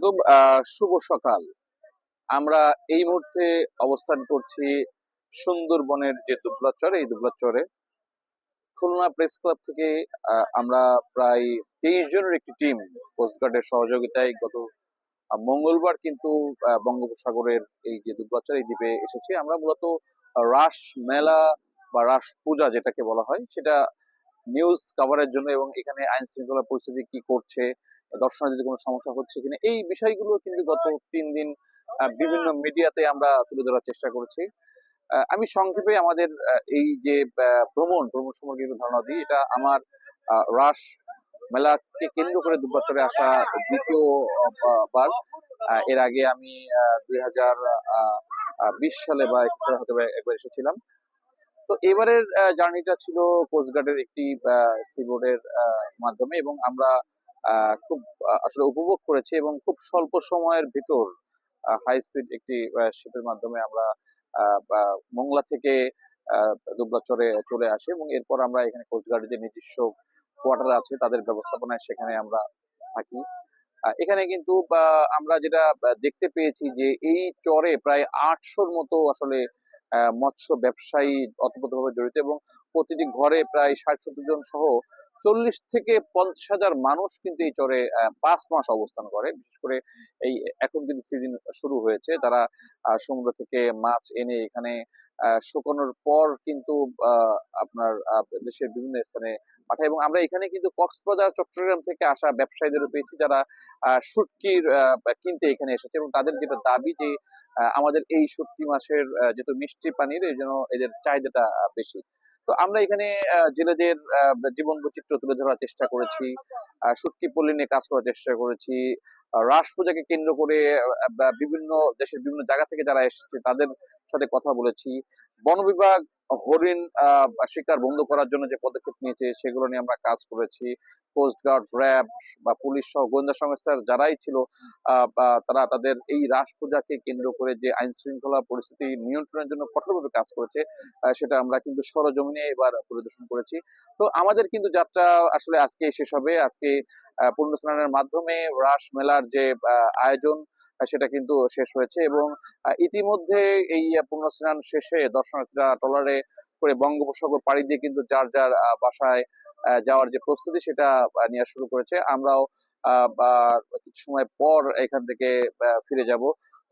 আলাইকুম শুভ সকাল। আমরা এই মুহূর্তে অবস্থান করছি সুন্দরবনের যে দুবলাচর এই দুবলাচরে খুলনা প্রেস ক্লাব থেকে আমরা প্রায় তেইশ জনের একটি টিম কোস্টগার্ডের সহযোগিতায় গত মঙ্গলবার কিন্তু বঙ্গোপসাগরের এই যে দুবলাচর এই দ্বীপে এসেছি। আমরা মূলত রাস মেলা বা রাস পূজা যেটাকে বলা হয়, সেটা নিউজ কভারের জন্য এবং এখানে আইন শৃঙ্খলা পরিস্থিতি কি করছে দর্শনার্থীদের কোনো সমস্যা হচ্ছে কিনা? এই বিষয়গুলো কিন্তু গত তিন দিন বিভিন্ন মিডিয়াতে আমরা তুলে ধরার চেষ্টা করেছি। আমি সংক্ষেপে আমাদের এই যে ভ্রমণ ভ্রমণ সম্পর্কে ধারণা দিই। এটা আমার রাস মেলাকে কেন্দ্র করে দুবছরে আসা দ্বিতীয় বার। এর আগে আমি দুই বিশ সালে বা একুশ সালে হয়তো একবার এসেছিলাম। তো এবারের জার্নিটা ছিল কোস্টগার্ডের একটি সিবোর্ডের মাধ্যমে এবং আমরা খুব আসলে উপভোগ করেছি এবং খুব স্বল্প সময়ের ভিতর হাই স্পিড একটি শিপের মাধ্যমে আমরা মোংলা থেকে দুবলাচরে চলে আসি এবং এরপর আমরা এখানে কোস্টগার্ডের যে নিজস্ব কোয়ার্টার আছে, তাদের ব্যবস্থাপনায় সেখানে আমরা থাকি। এখানে কিন্তু আমরা যেটা দেখতে পেয়েছি যে এই চরে প্রায় আটশোর মতো আসলে মৎস্য ব্যবসায়ী অতপ্রতভাবে জড়িত এবং প্রতিটি ঘরে প্রায় ষাট সত্তর জন সহ চল্লিশ থেকে পঞ্চাশ হাজার মানুষ কিন্তু এই চরে পাঁচ মাস অবস্থান করে। বিশেষ করে এই এখন কিন্তু সিজন শুরু হয়েছে। তারা সমুদ্র থেকে মাছ এনে এখানে শুকানোর পর কিন্তু আপনার দেশের বিভিন্ন স্থানে পাঠায়। এবং আমরা এখানে কিন্তু কক্সবাজার চট্টগ্রাম থেকে আসা ব্যবসায়ীদেরও পেয়েছি যারা আহ, কিনতে এখানে এসেছে। এবং তাদের যেটা দাবি যে আমাদের এই শুটকি মাছের যেহেতু মিষ্টি পানির এই জন্য এদের চাহিদাটা বেশি। তো আমরা এখানে জেলেদের জীবন বৈচিত্র্য তুলে ধরার চেষ্টা করেছি শুটকি পল্লী নিয়ে কাজ করার চেষ্টা করেছি রাস পূজাকে কেন্দ্র করে বিভিন্ন দেশের বিভিন্ন জায়গা থেকে যারা এসেছে তাদের সাথে কথা বলেছি। বন বিভাগ হরিণ শিকার বন্ধ করার জন্য যে পদক্ষেপ নিয়েছে, সেগুলো নিয়ে আমরা কাজ করেছি। কোস্টগার্ড র্যাব বা পুলিশ সহ গোয়েন্দা সংস্থার যারাই ছিল তারা তাদের এই রাস পূজাকে কেন্দ্র করে যে আইন শৃঙ্খলা পরিস্থিতি নিয়ন্ত্রণের জন্য কঠোরভাবে কাজ করেছে সেটা আমরা কিন্তু সরজমিনে এবার পরিদর্শন করেছি। তো আমাদের কিন্তু যাত্রা আসলে আজকে শেষ হবে। আজকে পূর্ণ স্নানের মাধ্যমে রাস মেলার যে আয়োজন সেটা কিন্তু শেষ হয়েছে এবং ইতিমধ্যে এই পূর্ণ স্নান শেষে দর্শনার্থীরা ট্রলারে করে বঙ্গোপসাগর পাড়ি দিয়ে কিন্তু যার যার বাসায় যাওয়ার যে প্রস্তুতি সেটা নেওয়া শুরু করেছে। আমরাও কিছু সময় পর এখান থেকে ফিরে যাব।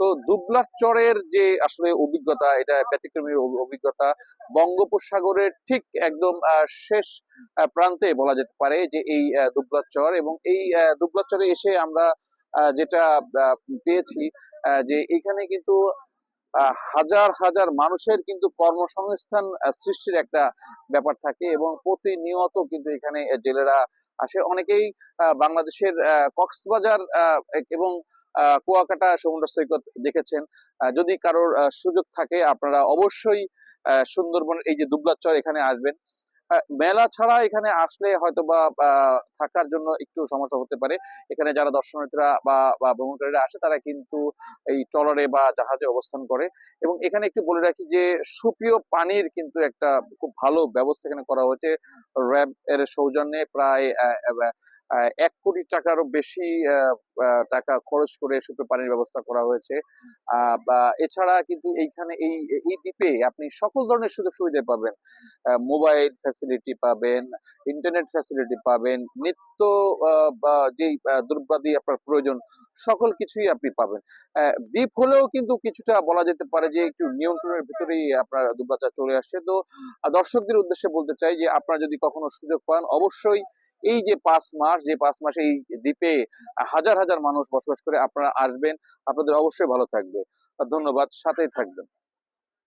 তো দুবলার চরের যে আসলে অভিজ্ঞতা, এটা ব্যতিক্রমী অভিজ্ঞতা, বঙ্গোপসাগরের ঠিক একদম শেষ প্রান্তে বলা যেতে পারে যে এই দুবলার চর এবং এই দুবলার চরে এসে আমরা যেটা পেয়েছি যে এখানে কিন্তু হাজার হাজার মানুষের কিন্তু কর্মসংস্থান সৃষ্টির একটা ব্যাপার থাকে এবং প্রতিনিয়ত কিন্তু এখানে জেলেরা আসে। অনেকেই বাংলাদেশের কক্সবাজার এবং কুয়াকাটা সমুদ্র সৈকত দেখেছেন। যদি কারোর সুযোগ থাকে, আপনারা অবশ্যই সুন্দরবনের এই যে দুবলাচর এখানে আসবেন। মেলা ছাড়া এখানে আসলে হয়তো বা থাকার জন্য একটু সমস্যা হতে পারে। এখানে যারা দর্শনার্থীরা বা ভ্রমণকারীরা আসে, তারা কিন্তু এই ট্রলারে বা জাহাজে অবস্থান করে। এবং এখানে একটু বলে রাখি যে, সুপ্রিয় পানির কিন্তু একটা খুব ভালো ব্যবস্থা এখানে করা হয়েছে। র্যাব এর সৌজন্যে প্রায় এক কোটি টাকারও বেশি টাকা খরচ করে সুপ্রিয় পানির ব্যবস্থা করা হয়েছে। এছাড়া কিন্তু এইখানে এই এই দ্বীপে আপনি সকল ধরনের সুযোগ সুবিধা পাবেন। মোবাইল ফ্যাসিলিটি পাবেন ইন্টারনেট ফ্যাসিলিটি পাবেন নিত্য আহ, দ্রব্যাদি আপনার প্রয়োজন সকল কিছুই আপনি পাবেন। দ্বীপ হলেও কিন্তু কিছুটা বলা যেতে পারে যে একটু নিয়ন্ত্রণের ভিতরেই আপনার দুর্বাচা চলে আসছে তো দর্শকদের উদ্দেশ্যে বলতে চাই যে আপনারা যদি কখনো সুযোগ পান অবশ্যই এই যে পাঁচ মাস, যে পাঁচ মাস এই দ্বীপে হাজার হাজার মানুষ বসবাস করে আপনারা আসবেন। আপনাদের অবশ্যই ভালো থাকবে। ধন্যবাদ, সাথেই থাকবেন।